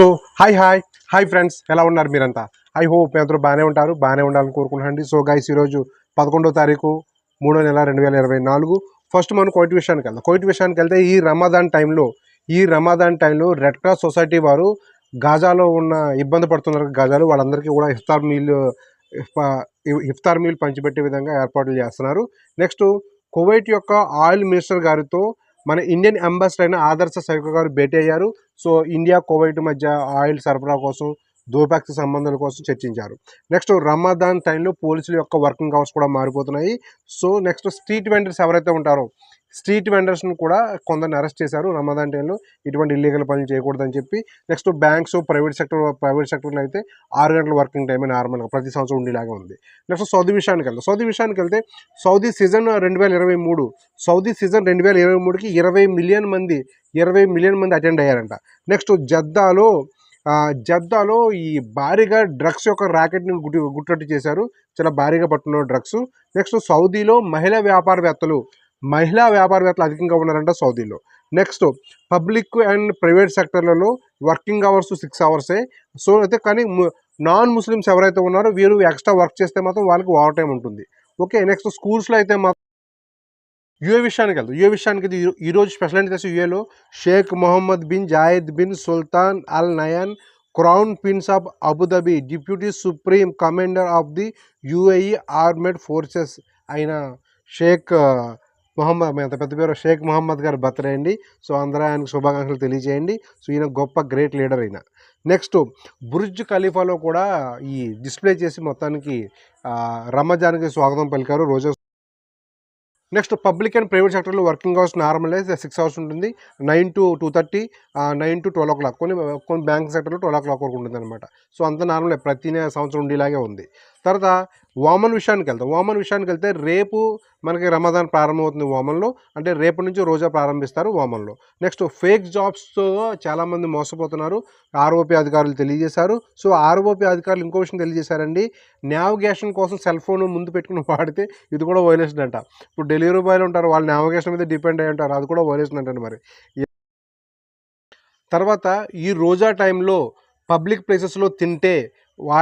So hi hi. Hi friends ఎలా ఉన్నారు మీరంతా? ఐ హోప్ మీ అందరూ బాగానే ఉంటారు బాగానే ఉండాలని కోరుకుంటున్నాండి సో గైస్ ఈరోజు పదకొండో తారీఖు మూడో నెల రెండు వేల ఇరవై నాలుగు. ఫస్ట్ మనం కోయిట్ విషయానికి వెళ్దాం. కోయిట్ విషయానికి వెళ్తే ఈ రమాదాన్ టైంలో ఈ రమాదాన్ టైంలో రెడ్ క్రాస్ సొసైటీ వారు గాజాలో ఉన్న ఇబ్బంది పడుతున్నారు. గాజాలు వాళ్ళందరికీ కూడా ఇఫ్తార్ మీల్ ఇఫ్తార్ మీల్ పంచిపెట్టే విధంగా ఏర్పాట్లు చేస్తున్నారు. నెక్స్ట్ కువైట్ యొక్క ఆయిల్ మినిస్టర్ గారితో మన ఇండియన్ అంబాసిడర్ అయిన ఆదర్శ సైకో గారు భేటీ అయ్యారు. సో ఇండియా కువైట్ మధ్య ఆయిల్ సరఫరా కోసం ద్వైపాక్షిక సంబంధాల కోసం చర్చించారు. నెక్స్ట్ రమాదాన్ టైంలో పోలీసుల యొక్క వర్కింగ్ అవర్స్ కూడా మారిపోతున్నాయి. సో నెక్స్ట్ స్ట్రీట్ వెండర్స్ ఎవరైతే ఉంటారో స్ట్రీట్ వెండర్స్ని కూడా కొందరిని అరెస్ట్ చేశారు రమదాన్ టైంలో. ఇటువంటి ఇల్లీగల్ పనులు చేయకూడదని చెప్పి next banks private sector private సెక్టర్లో అయితే ఆరు గంటల వర్కింగ్ టైమే నార్మల్గా ప్రతి సంవత్సరం ఉండేలాగా ఉంది. నెక్స్ట్ సౌదీ విషయానికి వెళ్తాం సౌదీ విషయానికి వెళ్తే సౌదీ సీజన్ రెండు వేల ఇరవై మూడు సౌదీ సీజన్ రెండు వేల ఇరవై మూడుకి ఇరవై మిలియన్ మంది ఇరవై మిలియన్ మంది అటెండ్ అయ్యారంట. నెక్స్ట్ జద్దాలో జద్దాలో ఈ భారీగా డ్రగ్స్ యొక్క ర్యాకెట్ని గుట్టి గుట్టట్టు చేశారు. చాలా భారీగా పట్టున్నారు డ్రగ్స్. నెక్స్ట్ సౌదీలో మహిళా వ్యాపారవేత్తలు మహిళా వ్యాపారవేత్తలు అధికంగా ఉన్నారంట సౌదీలో. నెక్స్ట్ పబ్లిక్ అండ్ ప్రైవేట్ సెక్టర్లలో వర్కింగ్ అవర్స్ సిక్స్ అవర్సే. సో అయితే కానీ నాన్ ముస్లిమ్స్ ఎవరైతే ఉన్నారో వీరు ఎక్స్ట్రా వర్క్ చేస్తే మాత్రం వాళ్ళకి ఓవర్ టైం ఉంటుంది. ఓకే నెక్స్ట్ స్కూల్స్లో అయితే మాత్రం యుఏ విషయానికి వెళ్దాం. యుఏ విషయానికి ఈ- ఈరోజు స్పెషల్ ఏంటి తెలుసు? యుఏలో Sheikh Mohammed bin Zayed bin Sultan Al Nahyan crown prince of Abu Dhabi deputy supreme commander of the UAE armed forces అయిన షేక్ మొహమ్మద్ అంత పెద్ద పేరు షేక్ మొహమ్మద్ గారు బర్త్డే అండి. సో అందరూ ఆయనకు శుభాకాంక్షలు తెలియజేయండి. సో ఈయన గొప్ప గ్రేట్ లీడర్ అయిన నెక్స్ట్ బుర్జ్ ఖలీఫాలో కూడా ఈ డిస్ప్లే చేసి మొత్తానికి రమజాన్కి స్వాగతం పలికారు రోజా నెక్స్ట్ పబ్లిక్ అండ్ ప్రైవేట్ సెక్టర్లో working hours normal six hours ఉంటుంది. Nine to two thirty nine to twelve o'clock. కొన్ని కొన్ని బ్యాంక్ సెక్టర్లో ట్వెల్వ్ ఓ క్లాక్ వరకు ఉంటుంది అనమాట సో అంత నార్మల్. ప్రతి సంవత్సరం ఉండేలాగే ఉంది. తర్వాత వామన్ విషయానికి వెళ్తాం. వామన్ విషయానికి వెళ్తే రేపు మనకి రమదాన్ ప్రారంభమవుతుంది వామన్లో. అంటే రేపు నుంచి రోజా ప్రారంభిస్తారు వామన్లో. నెక్స్ట్ ఫేక్ జాబ్స్తో చాలామంది మోసపోతున్నారు. ఆర్ఓపి అధికారులు తెలియజేశారు. సో ఆర్ఓపి అధికారులు ఇంకో విషయం తెలియజేశారండి. నావిగేషన్ కోసం సెల్ ఫోన్ ముందు పెట్టుకుని వాడితే ఇది కూడా వైలేషన్ అంట ఇప్పుడు డెలివరీ బాయ్లు ఉంటారు వాళ్ళు నావిగేషన్ మీద డిపెండ్ అయ్యి ఉంటారు. అది కూడా వైలేషన్ అంటండి మరి. తర్వాత ఈ రోజా టైంలో పబ్లిక్ ప్లేసెస్లో తింటే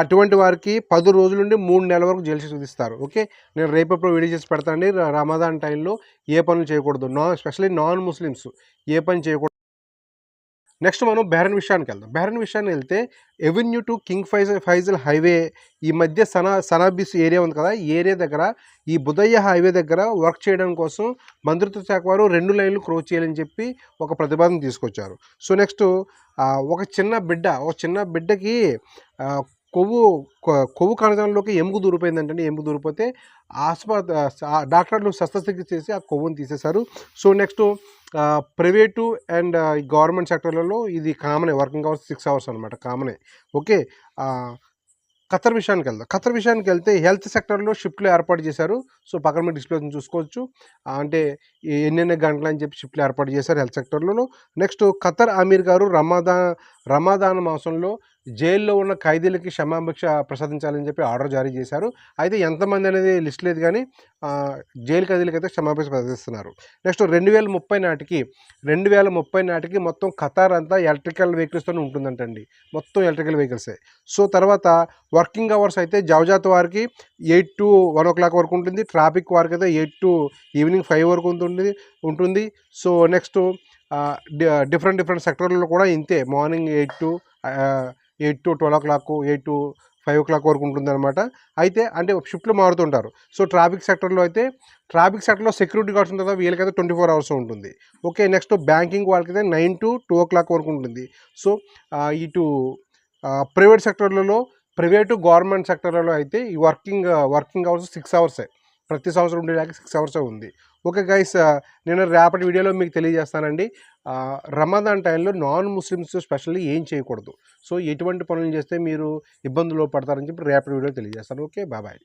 అటువంటి వారికి పది రోజుల నుండి మూడు నెలల వరకు జైలు శిక్ష విధిస్తారు. ఓకే? నేను రేపప్పుడు వీడియో చేసి పెడతానండి రమదాన్ టైంలో ఏ పనులు చేయకూడదు. నాన్ ఎస్పెషల్లీ నాన్ ముస్లిమ్స్ ఏ పని చేయకూడదు. నెక్స్ట్ మనం బెహరన్ విషయానికి వెళ్దాం. బెహరన్ విషయానికి వెళ్తే avenue to king Faisal Faisal highway ఈ మధ్య సనా సనాబిస్ ఏరియా ఉంది కదా? ఈ ఏరియా దగ్గర ఈ బుదయ్య హైవే దగ్గర వర్క్ చేయడం కోసం మంత్రిత్వ శాఖ వారు రెండు లైన్లు క్రోజ్ చేయాలని చెప్పి ఒక ప్రతిపాదన తీసుకొచ్చారు. సో నెక్స్ట్ ఒక చిన్న బిడ్డ ఒక చిన్న బిడ్డకి కొవ్వు కొ- కొవ్వు కణజాలంలోకి ఎముగు దూరిపోయిందంటే ఎముగు దూరిపోతే ఆసుపత్రి డాక్టర్లు శస్త్రచికిత్స చేసి ఆ కొవ్వును తీసేశారు. So next private and government సెక్టర్లలో ఇది కామనే. వర్కింగ్ అవర్స్ సిక్స్ అవర్స్ అనమాట కామనే. ఓకే ఖతర్ విషయానికి వెళ్దాం. ఖతర్ విషయానికి వెళ్తే హెల్త్ సెక్టర్లో షిఫ్ట్లు ఏర్పాటు చేశారు. సో పక్కన మీరు డిస్ప్లే చూసుకోవచ్చు. అంటే ఎన్నెన్ని గంటలు అని చెప్పి షిఫ్ట్లు ఏర్పాటు చేశారు హెల్త్ సెక్టర్లలో. నెక్స్ట్ ఖతర్ అమీర్ గారు రమాదాన్ రమాదాన్ మాసంలో జైల్లో ఉన్న ఖైదీలకి క్షమాభిక్ష ప్రసాదించాలని చెప్పి ఆర్డర్ జారీ చేశారు. అయితే ఎంతమంది అనేది లిస్ట్ లేదు కానీ జైలు ఖైదీలకి అయితే క్షమాభిక్ష ప్రసాదిస్తున్నారు. నెక్స్ట్ రెండు వేల ముప్పై నాటికి రెండు వేల ముప్పై నాటికి మొత్తం ఖతార్ అంతా ఎలక్ట్రికల్ వెహికల్స్తోనే ఉంటుందంటండి. మొత్తం ఎలక్ట్రికల్ వెహికల్సే. సో తర్వాత వర్కింగ్ అవర్స్ అయితే జవజాత్ వారికి eight to one o'clock వరకు ఉంటుంది. ట్రాఫిక్ వారికి అయితే ఎయిట్ టు ఈవినింగ్ ఫైవ్ వరకు ఉంటుంది ఉంటుంది. సో నెక్స్ట్ డిఫరెంట్ డిఫరెంట్ సెక్టర్లలో కూడా ఇంతే. Morning eight to eight to twelve o'clock eight to five o'clock వరకు ఉంటుందన్నమాట. అయితే అంటే షిఫ్ట్లు మారుతుంటారు. సో ట్రాఫిక్ సెక్టర్లో అయితే ట్రాఫిక్ సెక్టర్లో సెక్యూరిటీ గార్డ్స్ ఉంటుంది వీళ్ళకైతే ట్వంటీ ఫోర్ అవర్స్ ఉంటుంది. ఓకే నెక్స్ట్ బ్యాంకింగ్ వాళ్ళకైతే nine to two o'clock వరకు ఉంటుంది. సో ఇటు ప్రైవేట్ సెక్టర్లలో ప్రైవేటు గవర్నమెంట్ సెక్టర్లలో అయితే ఈ వర్కింగ్ వర్కింగ్ అవర్స్ సిక్స్ అవర్సే. ప్రతి సంవత్సరం ఉండేలాగా సిక్స్ అవర్సే ఉంది. ఓకే గైస్ నేను రేపటి వీడియోలో మీకు తెలియజేస్తానండి. రమదాన్ టైంలో నాన్ ముస్లిమ్స్ స్పెషల్లీ ఏం చేయకూడదు. సో ఎటువంటి పనులు చేస్తే మీరు ఇబ్బందులు పడతారని చెప్పి రేపటి వీడియో తెలియజేస్తాను. ఓకే బాబాయ్